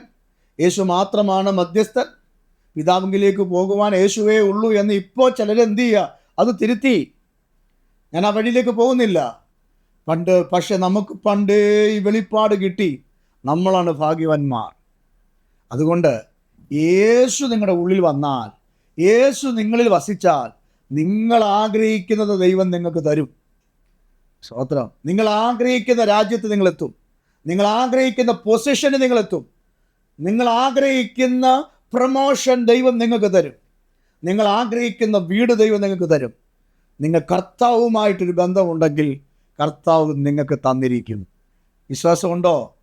യേശു മാത്രമാണ് മധ്യസ്ഥൻ. പിതാവിലേക്ക് പോകുവാൻ യേശുവേ ഉള്ളൂ എന്ന് ഇപ്പോൾ ചിലർ എന്ത് ചെയ്യുക? അത് തിരുത്തി. ഞാൻ ആ വഴിയിലേക്ക് പോകുന്നില്ല. പണ്ട് പക്ഷെ നമുക്ക് പണ്ടേ ഈ വെളിപ്പാട് കിട്ടി. നമ്മളാണ് ഭാഗ്യവന്മാർ. അതുകൊണ്ട് യേശു നിങ്ങളുടെ ഉള്ളിൽ വന്നാൽ യേശു നിങ്ങളിൽ വസിച്ചാൽ നിങ്ങൾ ആഗ്രഹിക്കുന്നത് ദൈവം നിങ്ങൾക്ക് തരും. സ്തോത്രം. നിങ്ങൾ ആഗ്രഹിക്കുന്ന രാജ്യത്ത് നിങ്ങളെത്തും. നിങ്ങൾ ആഗ്രഹിക്കുന്ന പൊസിഷന് നിങ്ങളെത്തും. നിങ്ങൾ ആഗ്രഹിക്കുന്ന പ്രൊമോഷൻ ദൈവം നിങ്ങൾക്ക് തരും. നിങ്ങൾ ആഗ്രഹിക്കുന്ന വീട് ദൈവം നിങ്ങൾക്ക് തരും. നിങ്ങൾ കർത്താവുമായിട്ടൊരു ബന്ധമുണ്ടെങ്കിൽ കർത്താവ് നിങ്ങൾക്ക് തന്നിരിക്കും വിശ്വാസമുണ്ടോ?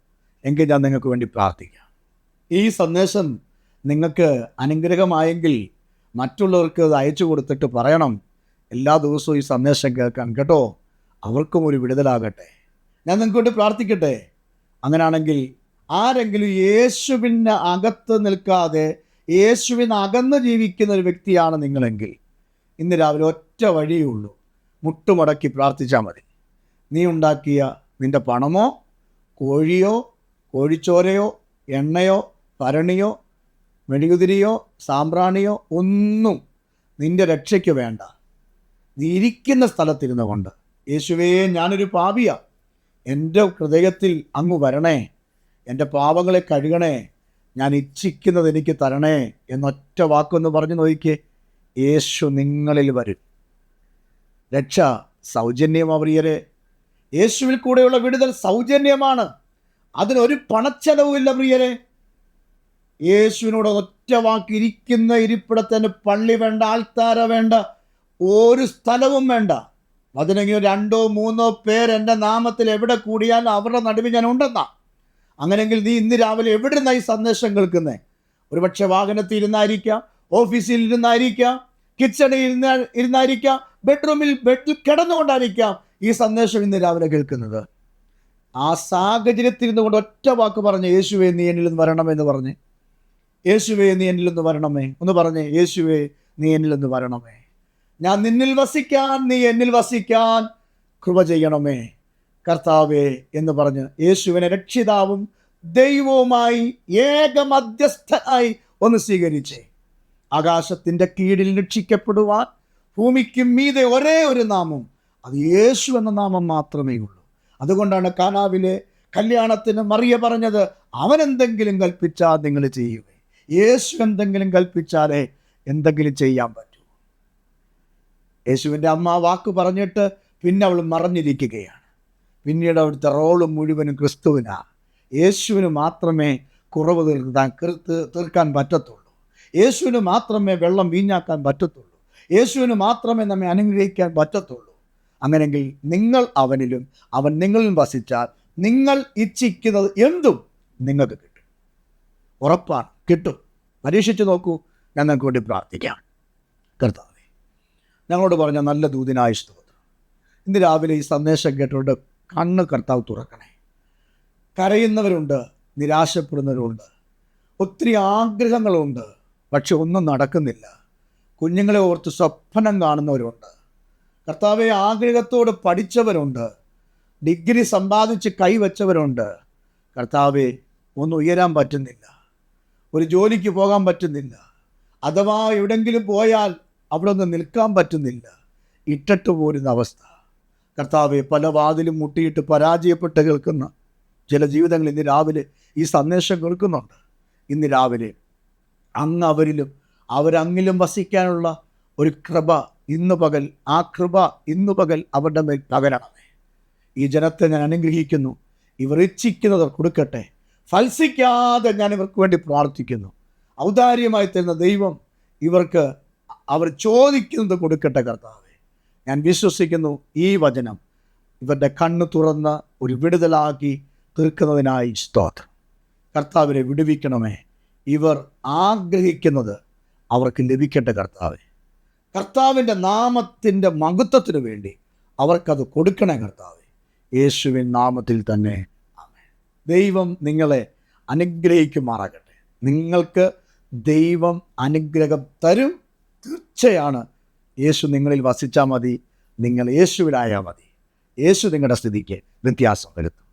എങ്കിൽ ഞാൻ നിങ്ങൾക്ക് വേണ്ടി പ്രാർത്ഥിക്കാം. ഈ സന്ദേശം നിങ്ങൾക്ക് അനുഗ്രഹമായെങ്കിൽ മറ്റുള്ളവർക്ക് അത് അയച്ചു കൊടുത്തിട്ട് പറയണം. എല്ലാ ദിവസവും ഈ സന്ദേശം കേൾക്കാൻ കേട്ടോ. അവർക്കും ഒരു വിടുതലാകട്ടെ. ഞാൻ നിങ്ങൾക്ക് വേണ്ടി പ്രാർത്ഥിക്കട്ടെ. അങ്ങനെയാണെങ്കിൽ ആരെങ്കിലും യേശുവിന് അകത്ത് നിൽക്കാതെ യേശുവിന് അകന്ന് ജീവിക്കുന്ന ഒരു വ്യക്തിയാണ് നിങ്ങളെങ്കിൽ ഇന്ന് രാവിലെ ഒറ്റ വഴിയേ ഉള്ളൂ. മുട്ടുമടക്കി പ്രാർത്ഥിച്ചാൽ മതി. നീ ഉണ്ടാക്കിയ നിന്റെ പണമോ കോഴിയോ കോഴിച്ചോരയോ എണ്ണയോ ഭരണിയോ മെഴുകുതിരിയോ സാമ്പ്രാണിയോ ഒന്നും നിന്റെ രക്ഷയ്ക്ക് വേണ്ട. നീ ഇരിക്കുന്ന സ്ഥലത്തിരുന്നു കൊണ്ട്. യേശുവേ ഞാനൊരു പാപിയാ. എന്റെ ഹൃദയത്തിൽ അങ്ങ് വരണേ. എന്റെ പാപങ്ങളെ കഴുകണേ. ഞാൻ ഇച്ഛിക്കുന്നത് എനിക്ക് തരണേ എന്നൊറ്റ വാക്കൊന്ന് പറഞ്ഞു നോക്കിയേ യേശു നിങ്ങളിൽ വരും. രക്ഷ സൗജന്യമാ പ്രിയരെ യേശുവിൽ കൂടെയുള്ള വിടുതൽ സൗജന്യമാണ്. അതിനൊരു പണച്ചെലവുമില്ല പ്രിയരെ. യേശുവിനോട് ഒറ്റ വാക്കിരിക്കുന്ന ഇരിപ്പിടത്തിന് പള്ളി വേണ്ട ആൾത്താര വേണ്ട ഒരു സ്ഥലവും വേണ്ട. അതിനെങ്കിലും രണ്ടോ മൂന്നോ പേർ എന്റെ നാമത്തിൽ എവിടെ കൂടിയാൽ അവരുടെ നടുവിൽ ഞാൻ ഉണ്ടെന്നാ. അങ്ങനെങ്കിൽ നീ ഇന്ന് രാവിലെ എവിടെ നിന്നായി സന്ദേശം കേൾക്കുന്നേ? ഒരുപക്ഷെ വാഹനത്തിൽ ഇരുന്നായിരിക്കാം ഓഫീസിൽ ഇരുന്നായിരിക്കാം കിച്ചണിൽ ഇരുന്ന ഇരുന്നായിരിക്കാം ബെഡ്റൂമിൽ ബെഡിൽ കിടന്നുകൊണ്ടായിരിക്കാം ഈ സന്ദേശം ഇന്ന് രാവിലെ കേൾക്കുന്നത്. ആ സാഹചര്യത്തിൽ ഇരുന്നുകൊണ്ട് ഒറ്റ വാക്ക് പറഞ്ഞ് യേശുവേ നീ എന്നിൽ നിന്ന് വരണമെന്ന് പറഞ്ഞ് യേശുവേ നീ എന്നിൽ ഒന്ന് വരണമേ. ഒന്ന് പറഞ്ഞേ യേശുവേ നീ എന്നിൽ ഒന്ന് വരണമേ. ഞാൻ നിന്നിൽ വസിക്കാൻ നീ എന്നിൽ വസിക്കാൻ കൃപ ചെയ്യണമേ. കർത്താവേ എന്ന് പറഞ്ഞ് യേശുവിനെ രക്ഷിതാവും ദൈവവുമായി ഏക മധ്യസ്ഥനായി ഒന്ന് സ്വീകരിച്ചേ. ആകാശത്തിന്റെ കീഴിൽ രക്ഷിക്കപ്പെടുവാൻ ഭൂമിക്കും മീതെ ഒരേ ഒരു നാമം അത് യേശു എന്ന നാമം മാത്രമേ ഉള്ളൂ. അതുകൊണ്ടാണ് കാനാവിലെ കല്യാണത്തിന് മറിയ പറഞ്ഞത് അവനെന്തെങ്കിലും കൽപ്പിച്ചാൽ നിങ്ങൾ ചെയ്യുക യേശു എന്തെങ്കിലും കൽപ്പിച്ചാലേ എന്തെങ്കിലും ചെയ്യാൻ പറ്റൂ. യേശുവിന്റെ അമ്മ വാക്ക് പറഞ്ഞിട്ട് പിന്നെ അവൾ മറഞ്ഞിരിക്കുകയാണ്. പിന്നീട് അവിടുത്തെ റോളും മുഴുവനും ക്രിസ്തുവിനാ. യേശുവിന് മാത്രമേ കുറവ് തീർക്കാൻ തീർക്കാൻ പറ്റത്തുള്ളൂ. യേശുവിന് മാത്രമേ വെള്ളം വീഞ്ഞാക്കാൻ പറ്റത്തുള്ളൂ. യേശുവിന് മാത്രമേ നമ്മെ അനുഗ്രഹിക്കാൻ പറ്റത്തുള്ളൂ. അങ്ങനെങ്കിൽ നിങ്ങൾ അവനിലും അവൻ നിങ്ങളിലും വസിച്ചാൽ നിങ്ങൾ ഇച്ഛിക്കുന്നത് എന്തും നിങ്ങൾക്ക് കിട്ടും. ഉറപ്പാണ്. കിട്ടും. പരീക്ഷിച്ച് നോക്കൂ. ഞങ്ങൾക്ക് വേണ്ടി പ്രാർത്ഥിക്കാം. കർത്താവേ ഞങ്ങളോട് പറഞ്ഞ നല്ല ദൂതിനായ സ്തോത്രം. ഇന്ന് രാവിലെ ഈ സന്ദേശം കേട്ടുകൊണ്ട് കണ്ണ് കർത്താവ് തുറക്കണേ. കരയുന്നവരുണ്ട് നിരാശപ്പെടുന്നവരുണ്ട്. ഒത്തിരി ആഗ്രഹങ്ങളുണ്ട് പക്ഷെ ഒന്നും നടക്കുന്നില്ല. കുഞ്ഞുങ്ങളെ ഓർത്ത് സ്വപ്നം കാണുന്നവരുണ്ട്. കർത്താവെ ആഗ്രഹത്തോട് പഠിച്ചവരുണ്ട്. ഡിഗ്രി സമ്പാദിച്ച് കൈവച്ചവരുണ്ട്. കർത്താവെ ഒന്നും ഉയരാൻ പറ്റുന്നില്ല. ഒരു ജോലിക്ക് പോകാൻ പറ്റുന്നില്ല. അഥവാ എവിടെങ്കിലും പോയാൽ അവിടെ ഒന്ന് നിൽക്കാൻ പറ്റുന്നില്ല. ഇട്ടിട്ട് പോരുന്ന അവസ്ഥ. കർത്താവെ പല വാതിലും മുട്ടിയിട്ട് പരാജയപ്പെട്ട് കേൾക്കുന്ന ചില ജീവിതങ്ങൾ ഇന്ന് രാവിലെ ഈ സന്ദേശം കേൾക്കുന്നുണ്ട് ഇന്ന് രാവിലെ അങ്ങ് അവരിലും അവരങ്ങിലും വസിക്കാനുള്ള ഒരു കൃപ ഇന്ന് പകൽ ആ കൃപ ഇന്ന് പകൽ അവരുടെ മേൽ പകരണമേ. ഈ ജനത്തെ ഞാൻ അനുഗ്രഹിക്കുന്നു. ഇവർ ഇച്ഛിക്കുന്നത് കൊടുക്കട്ടെ. ഫത്സിക്കാതെ ഞാൻ ഇവർക്ക് വേണ്ടി പ്രാർത്ഥിക്കുന്നു. ഔദാര്യമായി തരുന്ന ദൈവം ഇവർക്ക് അവർ ചോദിക്കുന്നത് കൊടുക്കട്ടെ കർത്താവെ. ഞാൻ വിശ്വസിക്കുന്നു ഈ വചനം ഇവരുടെ കണ്ണ് തുറന്ന് ഒരു വിടുതലാക്കി തീർക്കുന്നതിനായി സ്തോത്രം. കർത്താവിനെ വിടുവിക്കണമേ. ഇവർ ആഗ്രഹിക്കുന്നത് അവർക്ക് ലഭിക്കട്ടെ കർത്താവെ. കർത്താവിന്റെ നാമത്തിന്റെ മഹത്വത്തിനു വേണ്ടി അവർക്കത് കൊടുക്കണേ കർത്താവെ. യേശുവിൻ നാമത്തിൽ തന്നെ ദൈവം നിങ്ങളെ അനുഗ്രഹിക്കുമാറാകട്ടെ. നിങ്ങൾക്ക് ദൈവം അനുഗ്രഹം തരും. തീർച്ചയാണ്. യേശു നിങ്ങളിൽ വസിച്ചാൽ മതി. നിങ്ങൾ യേശുവിലായാൽ മതി. യേശു നിങ്ങളുടെ സ്ഥിതിക്ക് വ്യത്യാസം വരുത്തും.